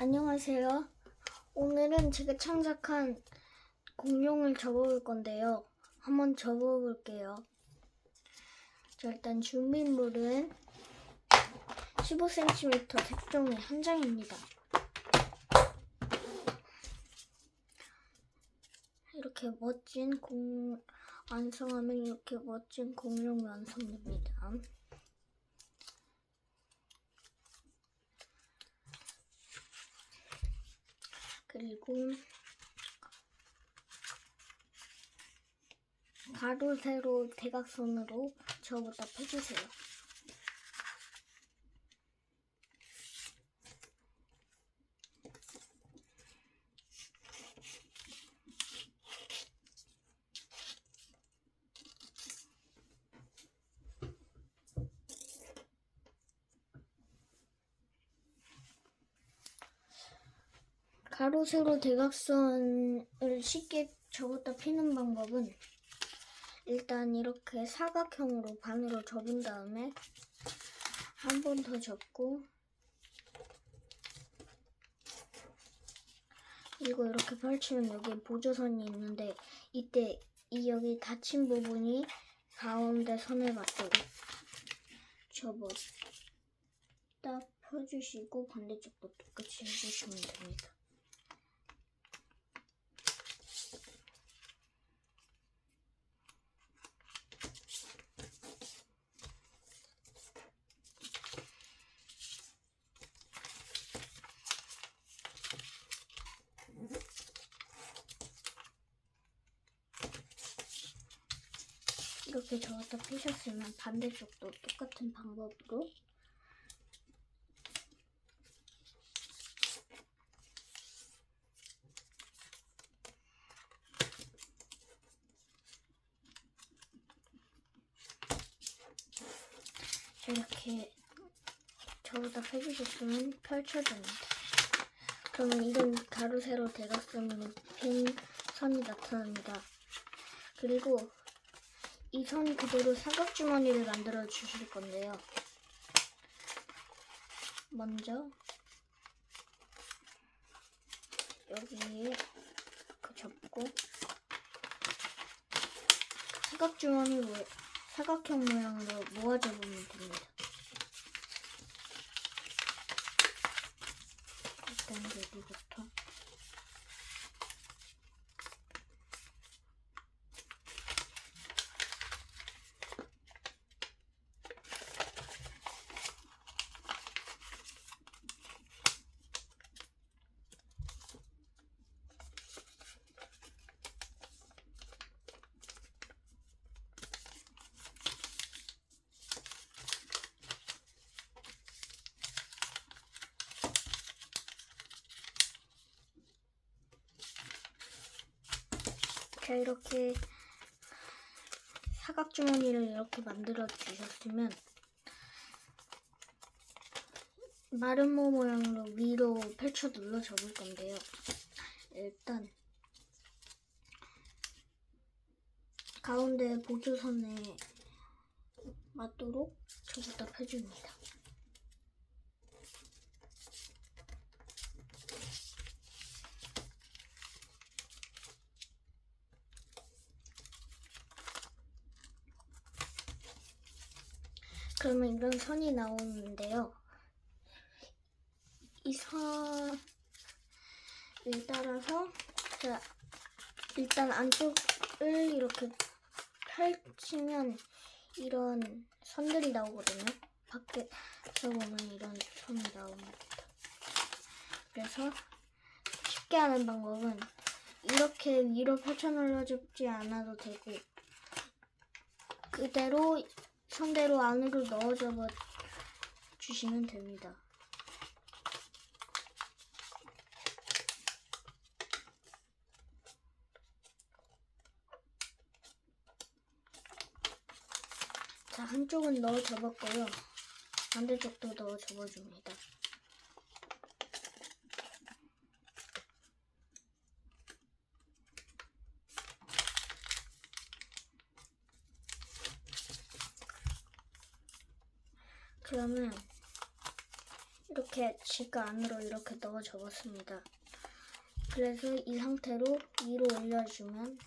안녕하세요. 오늘은 제가 창작한 공룡을 접어볼 건데요. 한번 접어볼게요. 자, 일단 준비물은 15cm 색종이 한 장입니다. 이렇게 멋진 공 완성하면 이렇게 멋진 공룡이 완성됩니다. 그리고 가로 세로 대각선으로 저부터 펴주세요. 가로 세로 대각선을 쉽게 접었다 피는 방법은 일단 이렇게 사각형으로 반으로 접은 다음에 한 번 더 접고 그리고 이렇게 펼치면 여기 보조선이 있는데 이때 이 여기 닫힌 부분이 가운데 선을 맞도록 접었다 펴주시고 반대쪽도 똑같이 해주시면 됩니다. 이렇게 저었다 피셨으면 반대쪽도 똑같은 방법으로 이렇게 저보다 펴주셨으면 펼쳐줍니다. 그러면 이런 가로 세로 대각선으로 핀 선이 나타납니다. 그리고 이 선 그대로 사각주머니를 만들어 주실 건데요. 먼저 여기에 그 접고 사각주머니로 사각형 모양으로 모아줘 보면 됩니다. 일단 여기부터 자 이렇게 사각주머니를 이렇게 만들어 주셨으면 마른 모 모양으로 위로 펼쳐 눌러 접을 건데요. 일단 가운데 보조선에 맞도록 저부터 펴줍니다. 그러면 이런 선이 나오는데요. 이 선을 따라서 자, 일단 안쪽을 이렇게 펼치면 이런 선들이 나오거든요. 밖에서 보면 이런 선이 나옵니다. 그래서 쉽게 하는 방법은 이렇게 위로 펼쳐 눌러주지 않아도 되고 그대로 선대로 안으로 넣어 접어 주시면 됩니다. 자, 한쪽은 넣어 접었고요. 반대쪽도 넣어 접어줍니다. 그러면 이렇게 지가 안으로 이렇게 넣어 접었습니다. 그래서 이 상태로 위로 올려주면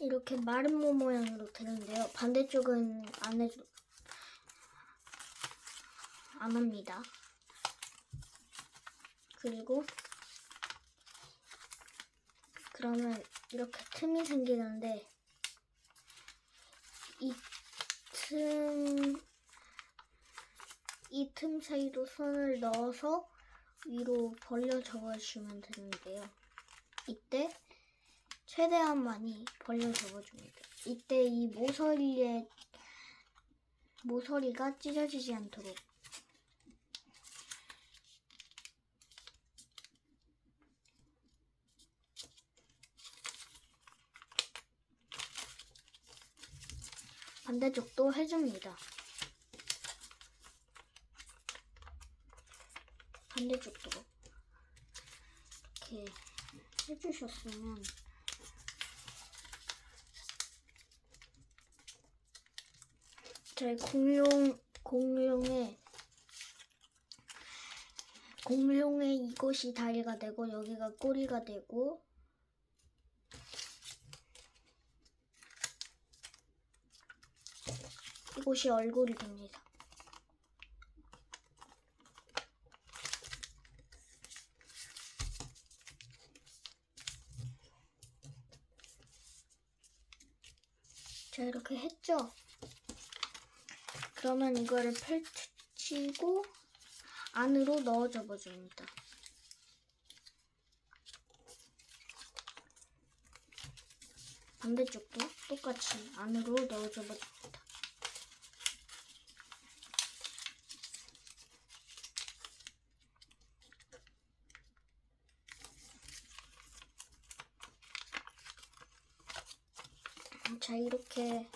이렇게 마른 모 모양으로 되는데요. 반대쪽은 안 해도 안 합니다. 그리고 그러면 이렇게 틈이 생기는데 이 틈, 이 틈 사이로 손을 넣어서 위로 벌려 접어주면 되는데요. 이때 최대한 많이 벌려 접어줍니다. 이때 이 모서리에 모서리가 찢어지지 않도록 반대쪽도 해줍니다. 반대쪽도 이렇게 해주셨으면 저희 공룡 공룡의 공룡의 이곳이 다리가 되고 여기가 꼬리가 되고 이 곳이 얼굴이 됩니다. 자 이렇게 했죠? 그러면 이거를 펼치고 안으로 넣어 접어줍니다. 반대쪽도 똑같이 안으로 넣어 접어줍니다. 자 이렇게.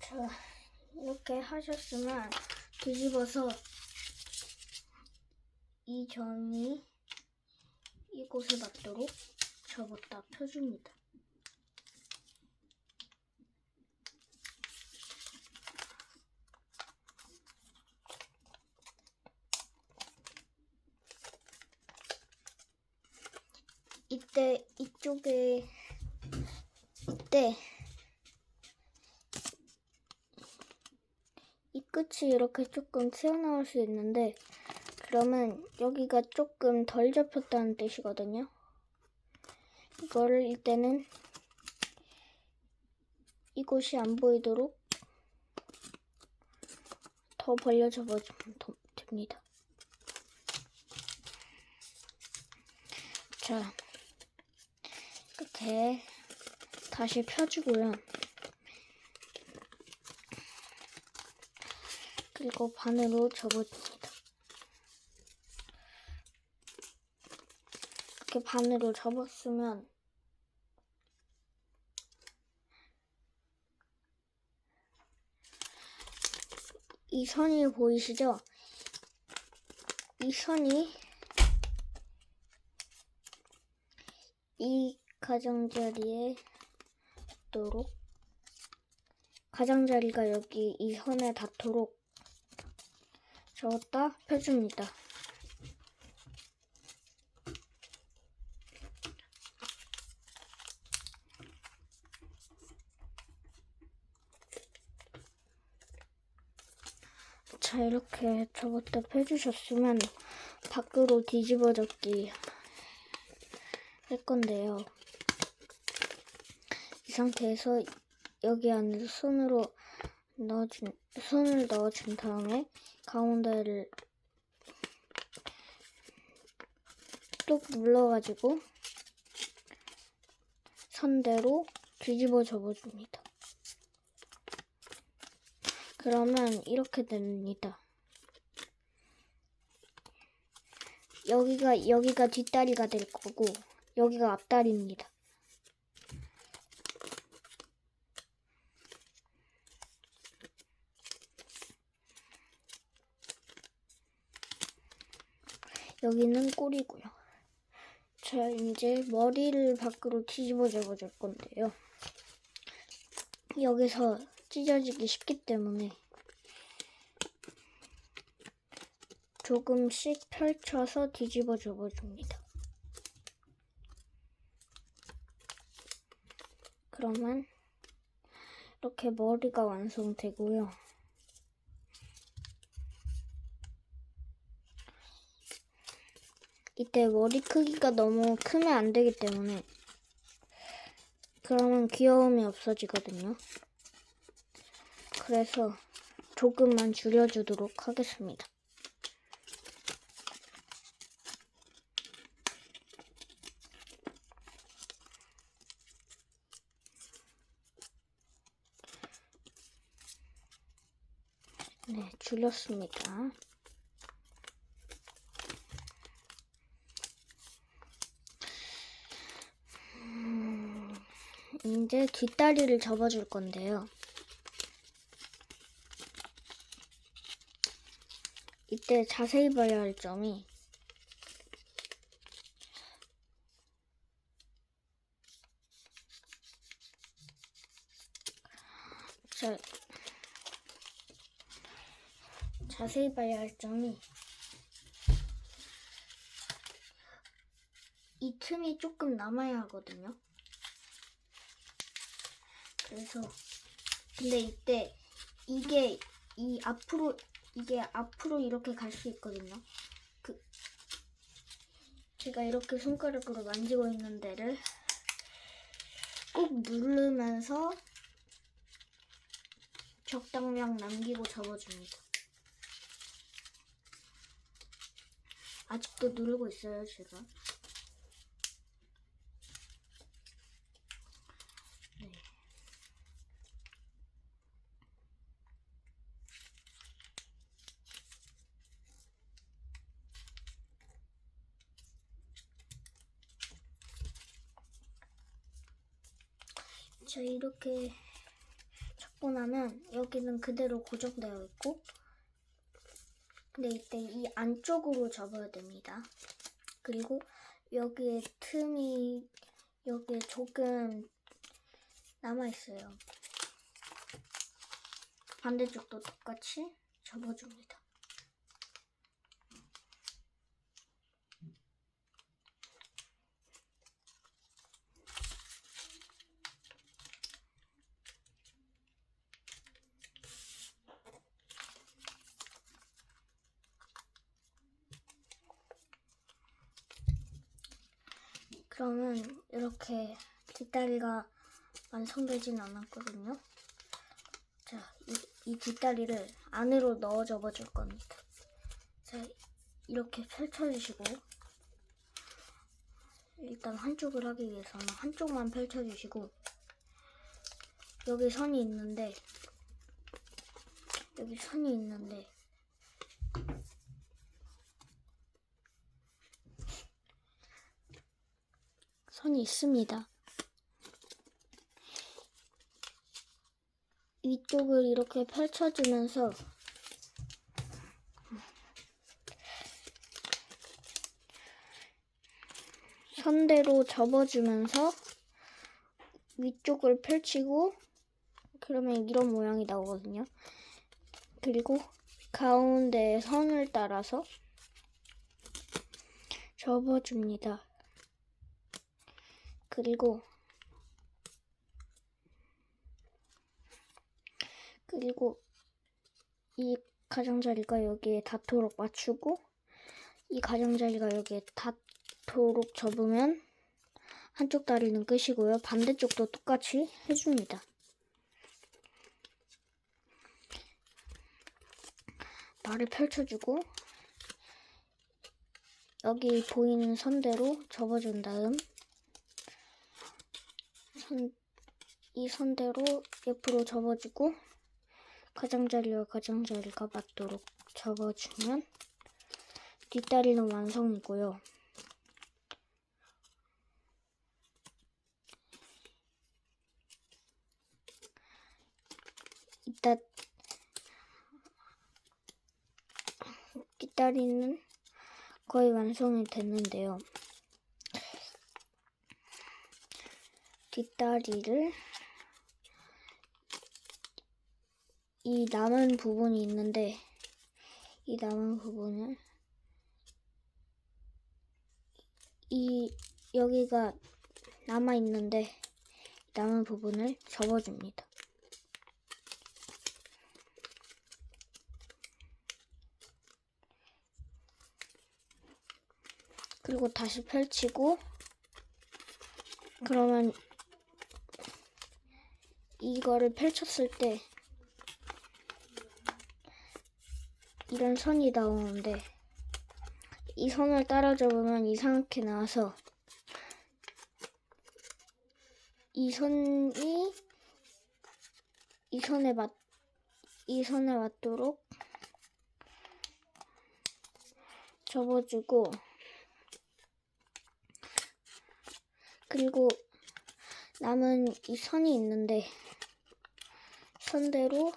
자, 이렇게 하셨으면 뒤집어서 이 점이 이곳에 맞도록 접었다 펴줍니다. 이때 이쪽에 이때 이 끝이 이렇게 조금 튀어나올 수 있는데 그러면 여기가 조금 덜 접혔다는 뜻이거든요. 이거를 이때는 이곳이 안 보이도록 더 벌려 접어주면 더- 됩니다. 자, 이렇게 다시 펴주고요. 그리고 반으로 접어줍니다. 이렇게 반으로 접었으면 이 선이 보이시죠? 이 선이 이 가장자리에 닿도록 가장자리가 여기 이 선에 닿도록 저었다 펴줍니다. 자 이렇게 접었다 펴주셨으면 밖으로 뒤집어 졌기 할 건데요. 이 상태에서 여기 안에 손으로 넣어준 손을 넣어준 다음에 가운데를 뚝 눌러가지고 선대로 뒤집어 접어줍니다. 그러면 이렇게 됩니다. 여기가 여기가 뒷다리가 될 거고 여기가 앞다리입니다. 여기는 꼬리고요. 자, 이제 머리를 밖으로 뒤집어 접어줄 건데요. 여기서 찢어지기 쉽기 때문에 조금씩 펼쳐서 뒤집어 접어줍니다. 그러면 이렇게 머리가 완성되고요. 이때 머리 크기가 너무 크면 안 되기 때문에 그러면 귀여움이 없어지거든요. 그래서 조금만 줄여주도록 하겠습니다. 네, 줄였습니다. 음, 이제 뒷다리를 접어줄 건데요. 이때 자세히 봐야 할 점이 자, 자세히 봐야 할 점이 이 틈이 조금 남아야 하거든요. 그래서 근데 이때 이게 이 앞으로 이게 앞으로 이렇게 갈 수 있거든요. 그 제가 이렇게 손가락으로 만지고 있는 데를 꾹 누르면서 적당량 남기고 접어줍니다. 아직도 누르고 있어요, 제가. 자, 이렇게 접고 나면 여기는 그대로 고정되어 있고 근데 이때 이 안쪽으로 접어야 됩니다. 그리고 여기에 틈이 여기에 조금 남아 있어요. 반대쪽도 똑같이 접어줍니다. 그러면 이렇게 뒷다리가 완성되진 않았거든요. 자, 이, 이 뒷다리를 안으로 넣어 접어줄 겁니다. 자, 이렇게 펼쳐주시고 일단 한쪽을 하기 위해서는 한쪽만 펼쳐주시고 여기 선이 있는데 여기 선이 있는데 있습니다. 위쪽을 이렇게 펼쳐주면서 선대로 접어주면서 위쪽을 펼치고 그러면 이런 모양이 나오거든요. 그리고 가운데 선을 따라서 접어줍니다. 그리고 그리고 이 가장자리가 여기에 닿도록 맞추고 이 가장자리가 여기에 닿도록 접으면 한쪽 다리는 끝이고요. 반대쪽도 똑같이 해줍니다. 발을 펼쳐주고 여기 보이는 선대로 접어준 다음 선, 이 선대로 옆으로 접어주고 가장자리와 가장자리가 맞도록 접어주면 뒷다리는 완성이고요. 이따 뒷다리는 거의 완성이 됐는데요. 뒷다리를 이 남은 부분이 있는데 이 남은 부분을 이 여기가 남아 있는데 남은 부분을 접어줍니다. 그리고 다시 펼치고 그러면 이거를 펼쳤을 때 이런 선이 나오는데 이 선을 따라 접으면 이상하게 나와서 이 선이 이 선에 맞, 이 선에 맞도록 접어주고 그리고 남은 이 선이 있는데 선대로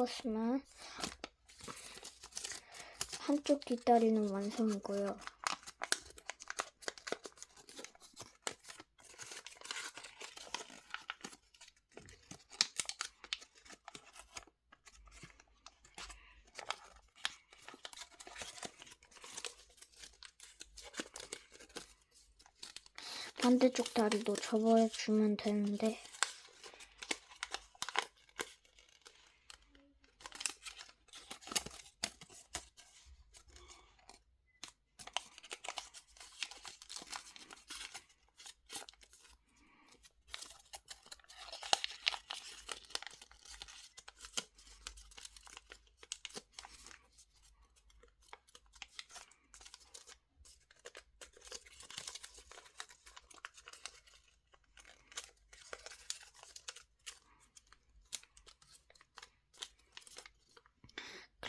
접었으면 한쪽 뒷다리는 완성이고요. 반대쪽 다리도 접어주면 되는데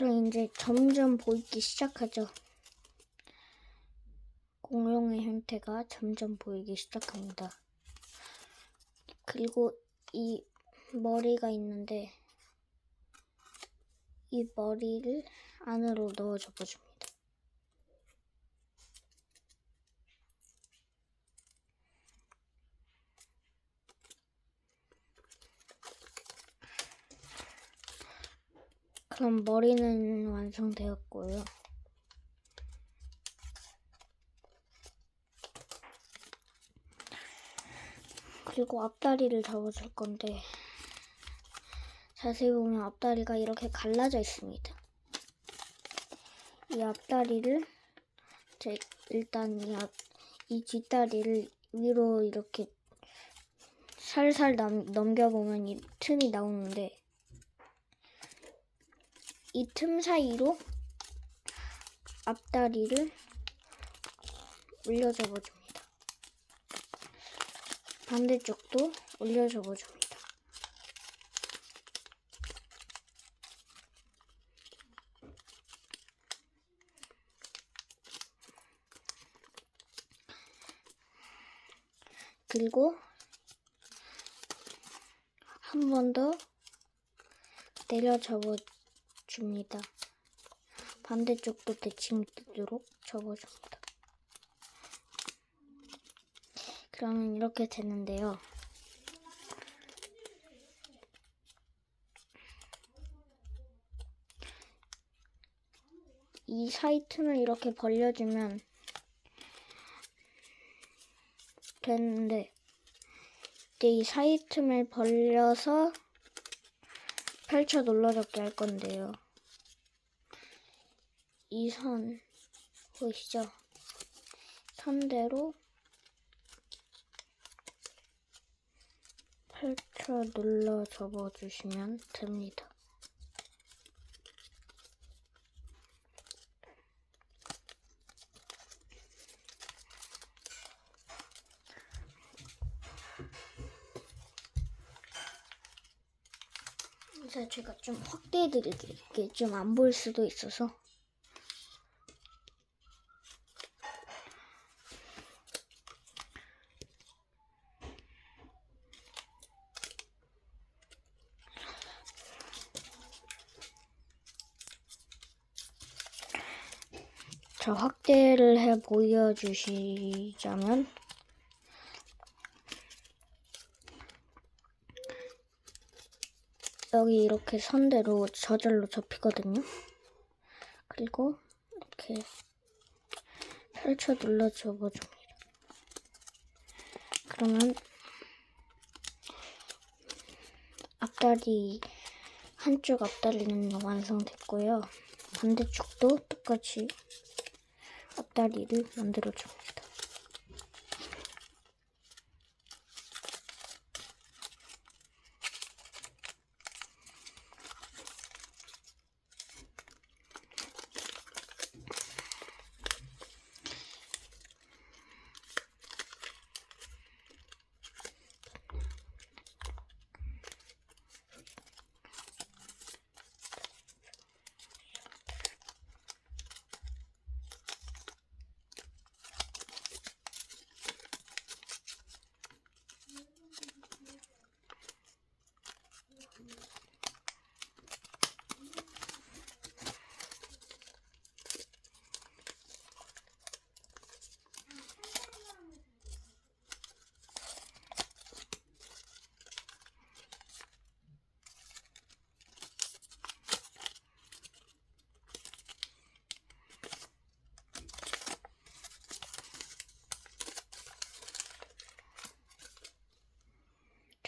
그럼 이제 점점 보이기 시작하죠. 공룡의 형태가 점점 보이기 시작합니다. 그리고 이 머리가 있는데 이 머리를 안으로 넣어 접어줍니다. 그럼 머리는 완성되었고요. 그리고 앞다리를 접어줄 건데 자세히 보면 앞다리가 이렇게 갈라져 있습니다. 이 앞다리를 제 일단 이, 앞, 이 뒷다리를 위로 이렇게 살살 남, 넘겨보면 이 틈이 나오는데 이 틈 사이로 앞다리를 올려 접어줍니다. 반대쪽도 올려 접어줍니다. 그리고 한 번 더 내려 접어 줍니다. 반대쪽도 대칭 뜨도록 접어줍니다. 그러면 이렇게 되는데요. 이 사이 틈을 이렇게 벌려주면 되는데 이제 이 사이 틈을 벌려서 펼쳐 눌러잡게 할 건데요. 이 선, 보이시죠? 선대로 펼쳐 눌러 접어주시면 됩니다. 제가 좀 확대해 드릴게요. 이게 좀 안 보일 수도 있어서. 자, 확대를 해 보여주시자면 여기 이렇게 선대로 저절로 접히거든요. 그리고 이렇게 펼쳐 눌러 접어줍니다. 그러면 앞다리 한쪽 앞다리는 완성됐고요. 반대쪽도 똑같이 앞다리를 만들어 줍니다.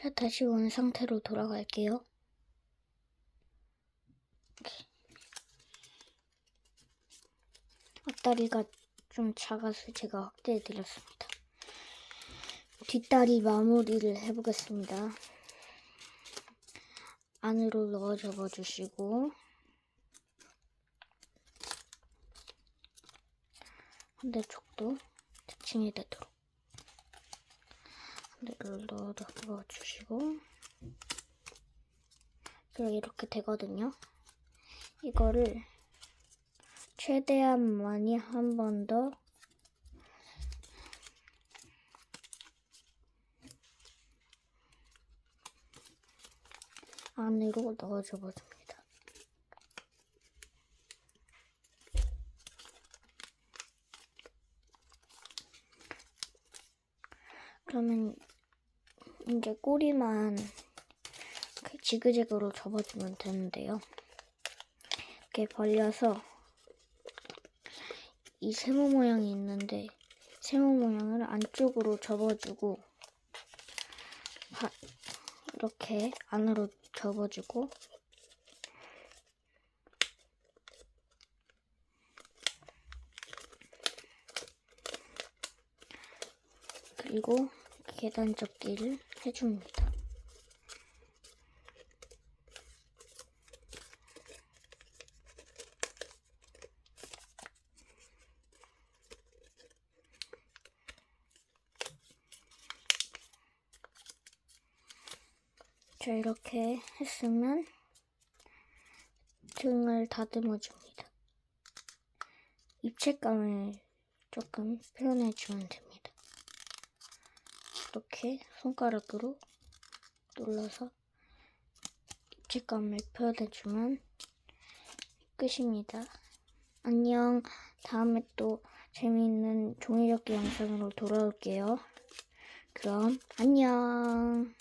자, 다시 원 상태로 돌아갈게요. 앞다리가 좀 작아서 제가 확대해 드렸습니다. 뒷다리 마무리를 해보겠습니다. 안으로 넣어 접어 주시고 반대쪽도 대칭이 되도록 반대로 넣어 접어 주시고 이렇게 되거든요. 이거를 최대한 많이 한 번 더 안으로 넣어 접어줍니다. 그러면 이제 꼬리만 지그재그로 접어주면 되는데요. 이렇게 벌려서 이 세모 모양이 있는데 세모 모양을 안쪽으로 접어주고 바- 이렇게 안으로 접어주고 그리고 계단 접기를 해줍니다. 자, 이렇게 했으면 등을 다듬어 줍니다. 입체감을 조금 표현해 주면 됩니다. 이렇게 손가락으로 눌러서 입체감을 표현해 주면 끝입니다. 안녕. 다음에 또 재미있는 종이접기 영상으로 돌아올게요. 그럼 안녕.